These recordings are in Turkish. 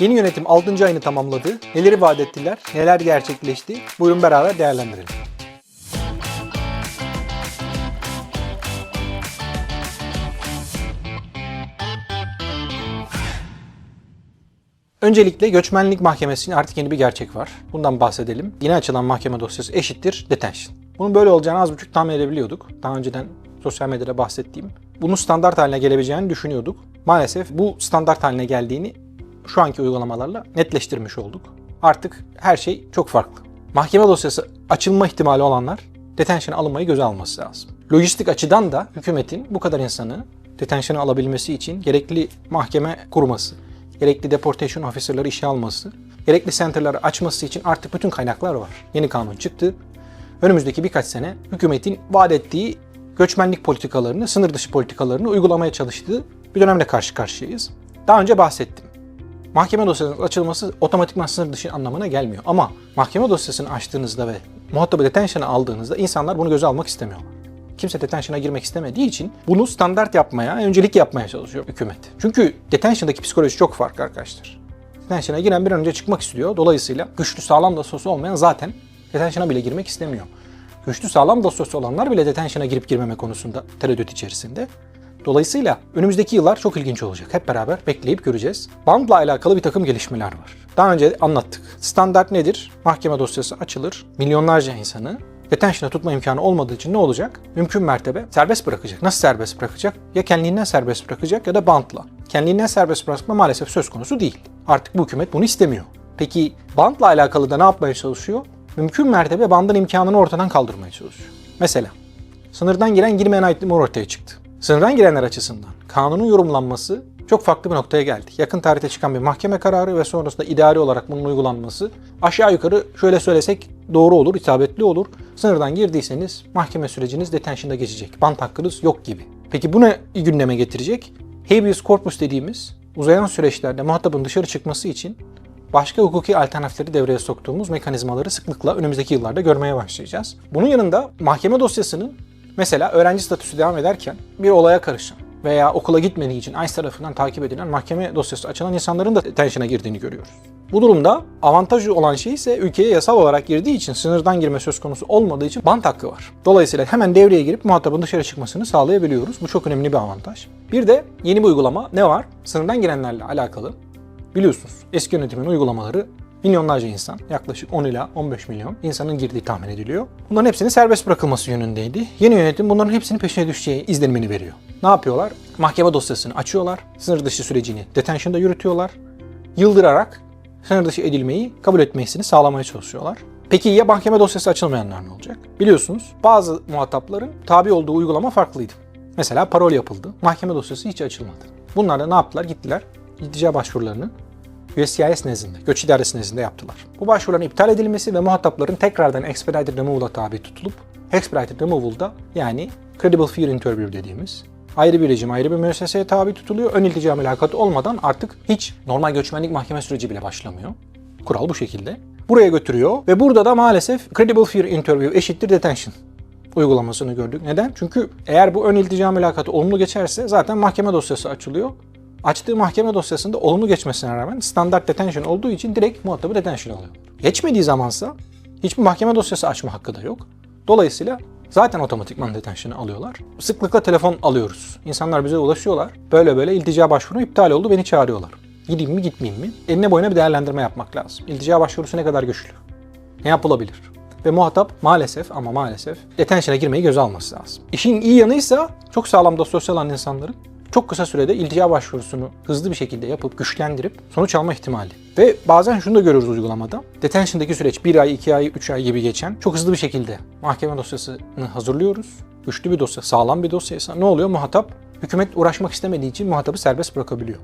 Yeni yönetim 6. ayını tamamladı. Neleri vaat ettiler, neler gerçekleşti? Buyurun beraber değerlendirelim. Öncelikle göçmenlik mahkemesinin artık yeni bir gerçek var. Bundan bahsedelim. Yeni açılan mahkeme dosyası eşittir detention. Bunun böyle olacağını az buçuk tahmin edebiliyorduk. Daha önceden sosyal medyada bahsettiğim. Bunun standart haline gelebileceğini düşünüyorduk. Maalesef bu standart haline geldiğini şu anki uygulamalarla netleştirmiş olduk. Artık her şey çok farklı. Mahkeme dosyası açılma ihtimali olanlar detention'a alınmayı göze alması lazım. Lojistik açıdan da hükümetin bu kadar insanı detention'a alabilmesi için gerekli mahkeme kurması, gerekli deportation officer'ları işe alması, gerekli center'ları açması için artık bütün kaynaklar var. Yeni kanun çıktı. Önümüzdeki birkaç sene hükümetin vaat ettiği göçmenlik politikalarını, sınır dışı politikalarını uygulamaya çalıştığı bir dönemle karşı karşıyayız. Daha önce bahsettim. Mahkeme dosyasının açılması otomatikman sınır dışı anlamına gelmiyor. Ama mahkeme dosyasını açtığınızda ve muhatabı detention'a aldığınızda insanlar bunu göze almak istemiyorlar. Kimse detention'a girmek istemediği için bunu standart yapmaya, öncelik yapmaya çalışıyor hükümet. Çünkü detention'daki psikoloji çok farklı arkadaşlar. Detention'a giren bir önce çıkmak istiyor. Dolayısıyla güçlü sağlam dosyası olmayan zaten detention'a bile girmek istemiyor. Güçlü sağlam dosyası olanlar bile detention'a girip girmeme konusunda tereddüt içerisinde. Dolayısıyla önümüzdeki yıllar çok ilginç olacak. Hep beraber bekleyip göreceğiz. Bandla alakalı bir takım gelişmeler var. Daha önce anlattık. Standart nedir? Mahkeme dosyası açılır. Milyonlarca insanı detention'a tutma imkanı olmadığı için ne olacak? Mümkün mertebe serbest bırakacak. Nasıl serbest bırakacak? Ya kendiliğinden serbest bırakacak ya da bantla. Kendiliğinden serbest bırakma maalesef söz konusu değil. Artık bu hükümet bunu istemiyor. Peki bantla alakalı da ne yapmaya çalışıyor? Mümkün mertebe bandın imkanını ortadan kaldırmaya çalışıyor. Mesela sınırdan giren girmeyen ayrımı ortaya çıktı. Sınırdan girenler açısından kanunun yorumlanması çok farklı bir noktaya geldi. Yakın tarihte çıkan bir mahkeme kararı ve sonrasında idari olarak bunun uygulanması aşağı yukarı şöyle söylesek doğru olur, isabetli olur. Sınırdan girdiyseniz mahkeme süreciniz detention'da geçecek. Bant hakkınız yok gibi. Peki bu ne gündeme getirecek? Habeas corpus dediğimiz uzayan süreçlerde muhatabın dışarı çıkması için başka hukuki alternatifleri devreye soktuğumuz mekanizmaları sıklıkla önümüzdeki yıllarda görmeye başlayacağız. Bunun yanında mahkeme dosyasının mesela öğrenci statüsü devam ederken bir olaya karışan veya okula gitmediği için ICE tarafından takip edilen mahkeme dosyası açılan insanların da detention'a girdiğini görüyoruz. Bu durumda avantajı olan şey ise ülkeye yasal olarak girdiği için sınırdan girme söz konusu olmadığı için bant hakkı var. Dolayısıyla hemen devreye girip muhatabın dışarı çıkmasını sağlayabiliyoruz. Bu çok önemli bir avantaj. Bir de yeni bir uygulama ne var? Sınırdan girenlerle alakalı biliyorsunuz eski yönetimin uygulamaları milyonlarca insan, yaklaşık 10 ila 15 milyon insanın girdiği tahmin ediliyor. Bunların hepsinin serbest bırakılması yönündeydi. Yeni yönetim bunların hepsinin peşine düşeceği izlenimini veriyor. Ne yapıyorlar? Mahkeme dosyasını açıyorlar, sınır dışı sürecini detention'da yürütüyorlar, yıldırarak sınır dışı edilmeyi kabul etmesini sağlamaya çalışıyorlar. Peki ya mahkeme dosyası açılmayanlar ne olacak? Biliyorsunuz bazı muhatapların tabi olduğu uygulama farklıydı. Mesela parol yapıldı, mahkeme dosyası hiç açılmadı. Bunlar da ne yaptılar? Gittiler, iltica başvurularını USCIS nezdinde, göç idaresi nezdinde yaptılar. Bu başvuruların iptal edilmesi ve muhatapların tekrardan expedited removal'a tabi tutulup expedited removal'da yani credible fear interview dediğimiz ayrı bir rejim, ayrı bir müesseseye tabi tutuluyor. Ön iltica mülakatı olmadan artık hiç normal göçmenlik mahkeme süreci bile başlamıyor. Kural bu şekilde. Buraya götürüyor ve burada da maalesef credible fear interview eşittir detention uygulamasını gördük. Neden? Çünkü eğer bu ön iltica mülakatı olumlu geçerse zaten mahkeme dosyası açılıyor. Açtığı mahkeme dosyasında olumlu geçmesine rağmen standart detention olduğu için direkt muhatabı detention alıyor. Geçmediği zamansa hiçbir mahkeme dosyası açma hakkı da yok. Dolayısıyla zaten otomatikman detention'ı alıyorlar. Sıklıkla telefon alıyoruz. İnsanlar bize ulaşıyorlar. Böyle böyle iltica başvuru iptal oldu beni çağırıyorlar. Gideyim mi gitmeyeyim mi? Eline boyuna bir değerlendirme yapmak lazım. İltica başvurusu ne kadar güçlü? Ne yapılabilir? Ve muhatap maalesef ama maalesef detention'a girmeyi göze alması lazım. İşin iyi yanıysa çok sağlam dosya olan insanların çok kısa sürede iltica başvurusunu hızlı bir şekilde yapıp güçlendirip sonuç alma ihtimali. Ve bazen şunu da görürüz uygulamada. Detention'daki süreç 1 ay, 2 ay, 3 ay gibi geçen çok hızlı bir şekilde mahkeme dosyasını hazırlıyoruz. Güçlü bir dosya, sağlam bir dosyaysa ne oluyor? Muhatap hükümet uğraşmak istemediği için muhatabı serbest bırakabiliyor.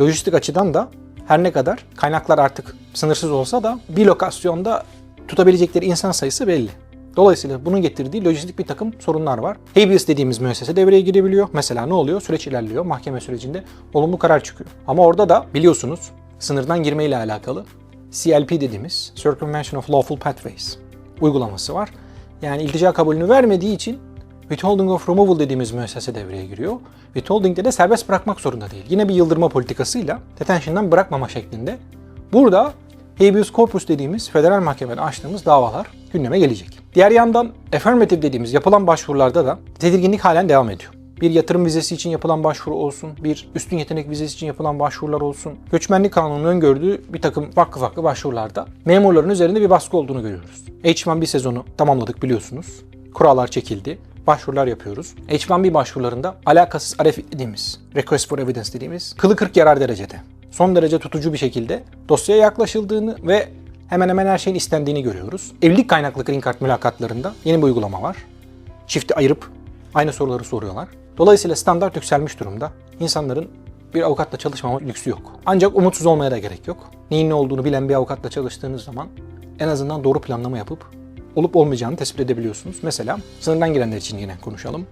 Lojistik açıdan da her ne kadar kaynaklar artık sınırsız olsa da bir lokasyonda tutabilecekleri insan sayısı belli. Dolayısıyla bunun getirdiği lojistik bir takım sorunlar var. Habeas dediğimiz müessese devreye girebiliyor. Mesela ne oluyor? Süreç ilerliyor. Mahkeme sürecinde olumlu karar çıkıyor. Ama orada da biliyorsunuz sınırdan girme ile alakalı CLP dediğimiz Circumvention of Lawful Pathways uygulaması var. Yani iltica kabulünü vermediği için withholding of removal dediğimiz müessese devreye giriyor. Withholding'de de serbest bırakmak zorunda değil. Yine bir yıldırma politikasıyla detention'dan bırakmama şeklinde. Burada habeas corpus dediğimiz federal mahkemede açtığımız davalar gündeme gelecek. Diğer yandan affirmative dediğimiz yapılan başvurularda da tedirginlik halen devam ediyor. Bir yatırım vizesi için yapılan başvuru olsun, bir üstün yetenek vizesi için yapılan başvurular olsun. Göçmenlik kanununun öngördüğü bir takım farklı farklı başvurularda memurların üzerinde bir baskı olduğunu görüyoruz. H1B sezonu tamamladık biliyorsunuz. Kurallar çekildi. Başvurular yapıyoruz. H1B başvurularında alakasız RF dediğimiz, Request for Evidence dediğimiz kılı kırk yarar derecede. Son derece tutucu bir şekilde dosyaya yaklaşıldığını ve hemen hemen her şeyin istendiğini görüyoruz. Evlilik kaynaklı green card mülakatlarında yeni bir uygulama var. Çifti ayırıp aynı soruları soruyorlar. Dolayısıyla standart yükselmiş durumda. İnsanların bir avukatla çalışmama lüksü yok. Ancak umutsuz olmaya da gerek yok. Neyin ne olduğunu bilen bir avukatla çalıştığınız zaman en azından doğru planlama yapıp olup olmayacağını tespit edebiliyorsunuz. Mesela sınırdan girenler için yine konuşalım.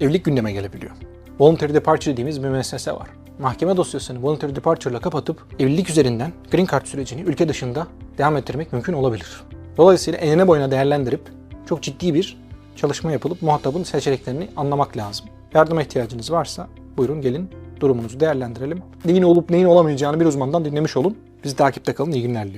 Evlilik gündeme gelebiliyor. Voluntary departure dediğimiz bir müessese var. Mahkeme dosyasını voluntary departure ile kapatıp evlilik üzerinden green card sürecini ülke dışında devam ettirmek mümkün olabilir. Dolayısıyla enine boyuna değerlendirip çok ciddi bir çalışma yapılıp muhatabın seçeneklerini anlamak lazım. Yardıma ihtiyacınız varsa buyurun gelin durumunuzu değerlendirelim. Neyin olup neyin olamayacağını bir uzmandan dinlemiş olun. Bizi takipte kalın. İyi günler diliyorum.